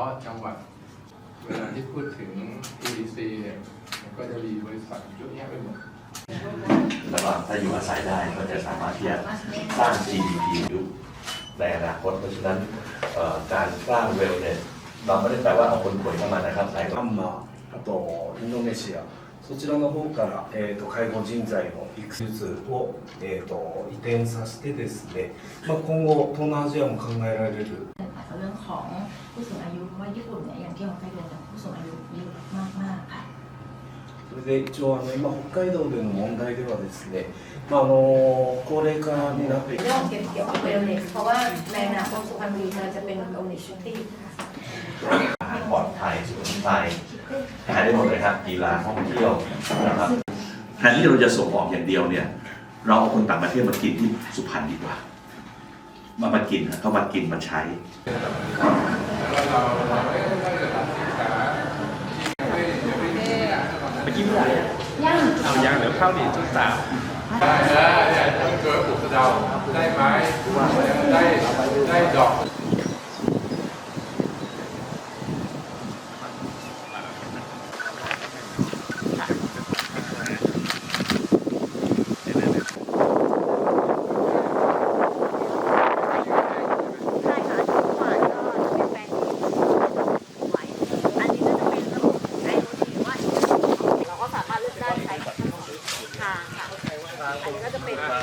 าะจังหวัด เวลาที่พูดถึง EDC เนี่ยมันก็จะมีบริษัทเยอะแยะไปหมด แล้วก็ถ้าอยู่อาศัยได้ก็จะสามารถที่จะสร้าง GDP ยุคในอนาคตเพราะฉะนั้นเอ่อการสร้างเวลเนี่ยเราไม่ได้แปลว่าเอาคนป่วยเข้ามานะครับแต่ ミャンマー、あとインドネシア、そちらの方から、えー、と介護人材の育成を、えー、と移転させてですね、まあ、今後、東南アジアも考えられる ค่ะ เรื่องของผู้สูงอายุเพราะว่าญี่ปุ่นเนี่ยอย่างที่ฮอกไกโดเนี่ยผู้สูงอายุเยอะมากๆค่ะ それで一応あの今北海道での問題ではですね、まあ、あの高齢化になっていく เรื่องเกี่ยวกับเวลเนสเพราะว่าในอนาคตสุพรรณบุรีเราจะเป็นเวลเนสซิตี้ อาหารปลอดภัยสมุนไพรหาได้หมดเลยครับกีฬาท่องเที่ยวนะครับแทนที่เราจะส่งออกอย่างเดียวเนี่ย เราเอาคนต่างประเทศมากินที่สุพรรณดีกว่า มามากินนะเขามากินมาใช้แล้วเราเราไม่ได้จะตัดสินค้าไม่อย่าไปเเมื่อกี้ไม่ได้อะย่างเอายังเดี๋ยวเข้าดิจุดสามได้นะเนี่ยต้องเกิดปลูกสะเดาได้ไม้ได้ได้ดอก ใช่ค่ะทุกฝ่ายก็จะเป็นแปลงที่ไว้อันนี้ก็จะเป็นระบบไอโอทีว่าเราก็สามารถเลือกได้ใช้กับทั้งสองทางค่ะ อันนี้ก็จะเป็นปล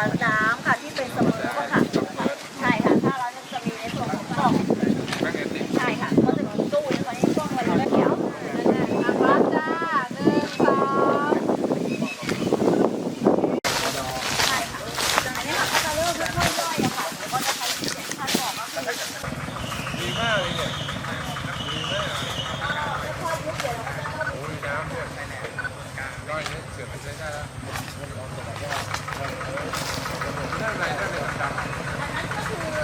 าน้ำค่ะที่เป็นสมุนก็ค่ะ ใช่ค่ะ ถ้าเราจะมีในส่วนของกล่องใช่ค่ะก็จะมีตู้ในส่วนนี้กล้องอะไรก็เดี๋ยวมาพร้อมจ้าหนึ่งสองใช่ค่ะอันนี้ค่ะก็จะเริ่มค่อยๆย่อยอะค่ะแล้วก็จะใช้เสียงขั้นบอกก็คือดีมากเลยเนี่ยค่อยๆยุบเดี๋ยวเรา